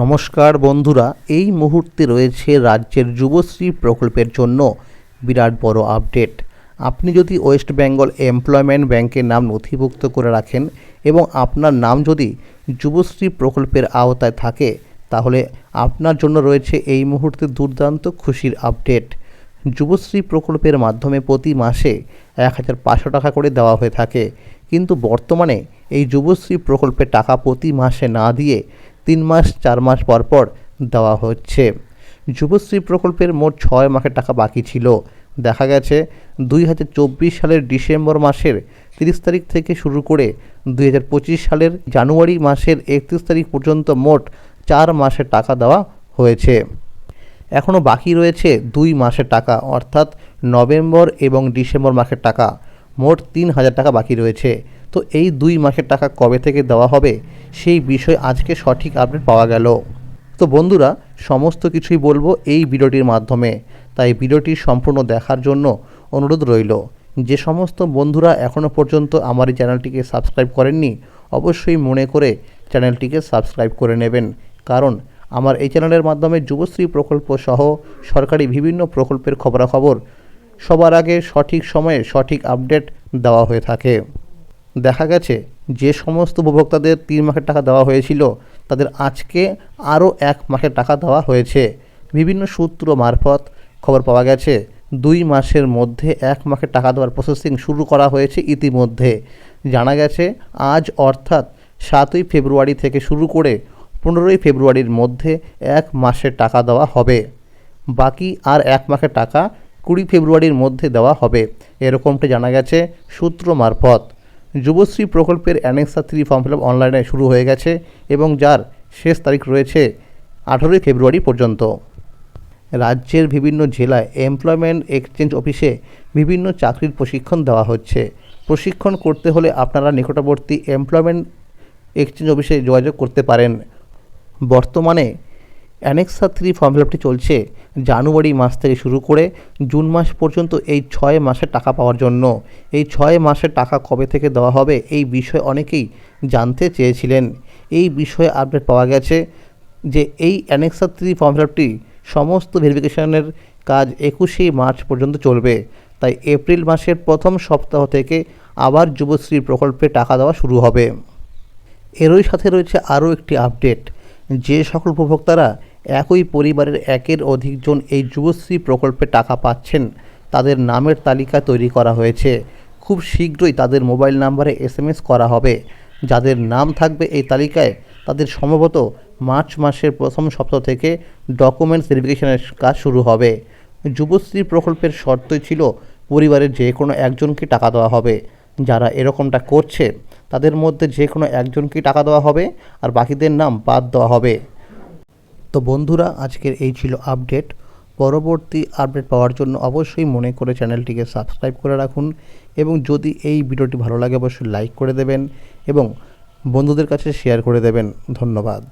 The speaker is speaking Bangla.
নমস্কার বন্ধুরা, এই মুহূর্তে রয়েছে রাজ্যের যুবশ্রী প্রকল্পের জন্য বিরাট বড় আপডেট। আপনি যদি ওয়েস্ট বেঙ্গল এমপ্লয়মেন্ট ব্যাংকের নাম নথিভুক্ত করে রাখেন এবং আপনার নাম যদি যুবশ্রী প্রকল্পের আওতায় থাকে, তাহলে আপনার জন্য রয়েছে এই মুহূর্তে দুর্দান্ত খুশির আপডেট। যুবশ্রী প্রকল্পের মাধ্যমে প্রতি মাসে এক হাজার পাঁচশো টাকা করে দেওয়া হয়ে থাকে। কিন্তু বর্তমানে এই যুবশ্রী প্রকল্পের টাকা প্রতি মাসে না দিয়ে তিন মাস, চার মাস পর পর দেওয়া হচ্ছে। যুবশ্রী প্রকল্পের মোট ছয় মাসের টাকা বাকি ছিল। দেখা গেছে, দুই হাজার চব্বিশ সালের ডিসেম্বর মাসের তিরিশ তারিখ থেকে শুরু করে দুই হাজার পঁচিশ সালের জানুয়ারি মাসের একত্রিশ তারিখ পর্যন্ত মোট চার মাসের টাকা দেওয়া হয়েছে। এখনও বাকি রয়েছে দুই মাসের টাকা, অর্থাৎ নভেম্বর এবং ডিসেম্বর মাসের টাকা। মোট তিন হাজার টাকা বাকি রয়েছে। তো এই দুই মাসের টাকা কবে থেকে দেওয়া হবে সেই বিষয়ে আজকে সঠিক আপডেট পাওয়া গেল। তো বন্ধুরা, সমস্ত কিছুই বলব এই ভিডিওটির মাধ্যমে। তাই ভিডিওটি সম্পূর্ণ দেখার জন্য অনুরোধ রইল। যে সমস্ত বন্ধুরা এখনও পর্যন্ত আমার এই চ্যানেলটিকে সাবস্ক্রাইব করেননি, অবশ্যই মনে করে চ্যানেলটিকে সাবস্ক্রাইব করে নেবেন। কারণ আমার এই চ্যানেলের মাধ্যমে যুবশ্রী প্রকল্প সহ সরকারি বিভিন্ন প্রকল্পের খবরাখবর সবার আগে সঠিক সময়ে সঠিক আপডেট দেওয়া হয়ে থাকে। দেখা গেছে, যে সমস্ত উপভোক্তাদের তিন মাসের টাকা দেওয়া হয়েছিল, তাদের আজকে আরও এক মাসের টাকা দেওয়া হয়েছে। বিভিন্ন সূত্র মারফত খবর পাওয়া গেছে, দুই মাসের মধ্যে এক মাসের টাকা দেওয়ার প্রসেসিং শুরু করা হয়েছে ইতিমধ্যে। জানা গেছে, আজ অর্থাৎ সাতই ফেব্রুয়ারি থেকে শুরু করে পনেরোই ফেব্রুয়ারির মধ্যে এক মাসের টাকা দেওয়া হবে। বাকি আর এক মাসের টাকা কুড়ি ফেব্রুয়ারির মধ্যে দেওয়া হবে। এরকমটা জানা গেছে সূত্র মারফত। যুবশ্রী প্রকল্পের অ্যানেক্সা থ্রি ফর্ম ফিল অনলাইনে শুরু হয়ে গেছে এবং যার শেষ তারিখ রয়েছে আঠেরোই ফেব্রুয়ারি পর্যন্ত। রাজ্যের বিভিন্ন জেলায় এমপ্লয়মেন্ট এক্সচেঞ্জ অফিসে বিভিন্ন চাকরির প্রশিক্ষণ দেওয়া হচ্ছে। প্রশিক্ষণ করতে হলে আপনারা নিকটবর্তী এমপ্লয়মেন্ট এক্সচেঞ্জ অফিসে যোগাযোগ করতে পারেন। বর্তমানে অ্যানেক্সা থ্রি ফর্ম ফিল চলছে জানুয়ারি মাস থেকে শুরু করে জুন মাস পর্যন্ত এই ছয় মাসের টাকা পাওয়ার জন্য। এই ছয় মাসের টাকা কবে থেকে দেওয়া হবে এই বিষয়ে অনেকেই জানতে চেয়েছিলেন। এই বিষয়ে আপডেট পাওয়া গেছে যে এই অ্যানেক্সা থ্রি ফর্ম ফিলআপটি সমস্ত ভেরিফিকেশনের কাজ একুশেই মার্চ পর্যন্ত চলবে। তাই এপ্রিল মাসের প্রথম সপ্তাহ থেকে আবার যুবশ্রী প্রকল্পে টাকা দেওয়া শুরু হবে। এরই সাথে রয়েছে আরও একটি আপডেট যে সকল উপভোক্তারা একই পরিবারের একের অধিকজন এই যুবশ্রী প্রকল্পে টাকা পাচ্ছেন। তাদের নামের তালিকা তৈরি করা হয়েছে। খুব শীঘ্রই তাদের মোবাইল নাম্বারে এসএমএস করা হবে। যাদের নাম থাকবে এই তালিকায়, তাদের সম্ভবত মার্চ মাসের প্রথম সপ্তাহ থেকে ডকুমেন্টস ভেরিফিকেশনের কাজ শুরু হবে। যুবশ্রী প্রকল্পের শর্তই ছিল পরিবারের যে কোনো একজনকে টাকা দেওয়া হবে। যারা এরকমটা করছে, তাদের মধ্যে যে কোনো একজনকেই টাকা দেওয়া হবে আর বাকিদের নাম বাদ দেওয়া হবে। তো বন্ধুরা, আজকের এই ছিল আপডেট। পরবর্তী আপডেট পাওয়ার জন্য অবশ্যই মনে করে চ্যানেলটিকে সাবস্ক্রাইব করে রাখুন এবং যদি এই ভিডিওটি ভালো লাগে, অবশ্যই লাইক করে দেবেন এবং বন্ধুদের কাছে শেয়ার করে দেবেন। ধন্যবাদ।